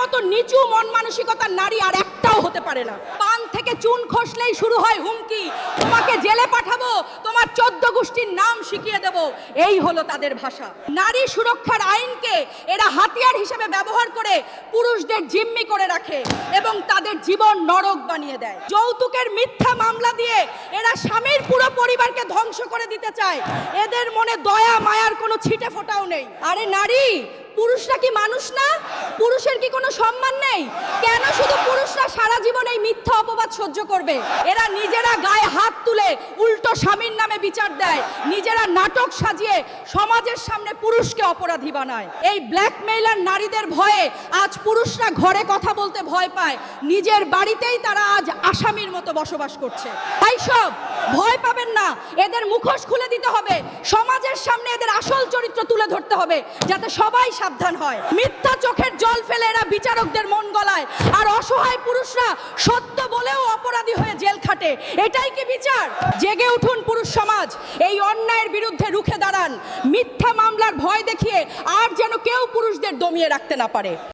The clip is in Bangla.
মতো নিচু মন মানসিকতার নারী আর একটাও হতে পারে না। পান থেকে চুন খসলেই শুরু হয় হুমকি। তোমাকে জেলে পাঠাবো, তোমার চোদ্দ গোষ্ঠীর নাম শিখিয়ে দেব। এই হলো তাদের ভাষা। নারী সুরক্ষার আইনকে এরা হাতিয়ার হিসেবে ব্যবহার করে পুরুষদের জিম্মি করে রাখে এবং তাদের জীবন নরক বানিয়ে দেয়। যৌতুকের মিথ্যা মামলা দিয়ে এরা স্বামীর পুরো পরিবারকে ধ্বংস করে দিতে চায়। এদের মনে দয়া, মায়ার কোনো ছিটে ফোটাও নেই। আরে নারী পুরুষরা কি মানুষ না? পুরুষের কি কোনো সম্মান নেই? কেন শুধু পুরুষরা সারা জীবন এই মিথ্যা অপবাদ সহ্য করবে? এরা নিজেরা গায়ে হাত তুলে উল্টো স্বামীর নামে বিচার দেয়। নিজেরা নাটক সাজিয়ে সমাজের সামনে পুরুষকে অপরাধী বানায়। এই ব্ল্যাকমেইলার নারীদের ভয়ে আজ পুরুষরা ঘরে কথা বলতে ভয় পায়। নিজের বাড়িতেই তারা আজ আসামির মতো বসবাস করছে। তাই সব ভয় পাবেন না। এদের মুখোশ খুলে দিতে হবে। সমাজের সামনে এদের আসল চরিত্র তুলে ধরতে হবে। যাতে সবাই সাবধান হয়। মিথ্যা চোখের জল ফেলে এরা বিচারকদের মন গলায়। আর অসহায় পুরুষরা সত্য বলেও অপরাধী হয়ে জেল খাটে। এটাই কি বিচার? জেগে উঠুন পুরুষ সমাজ। এই অন্যায়ের বিরুদ্ধে রুখে দাঁড়ান। মিথ্যা মামলার ভয় দেখিয়ে আর যেন কেউ পুরুষদের দমিয়ে রাখতে না পারে।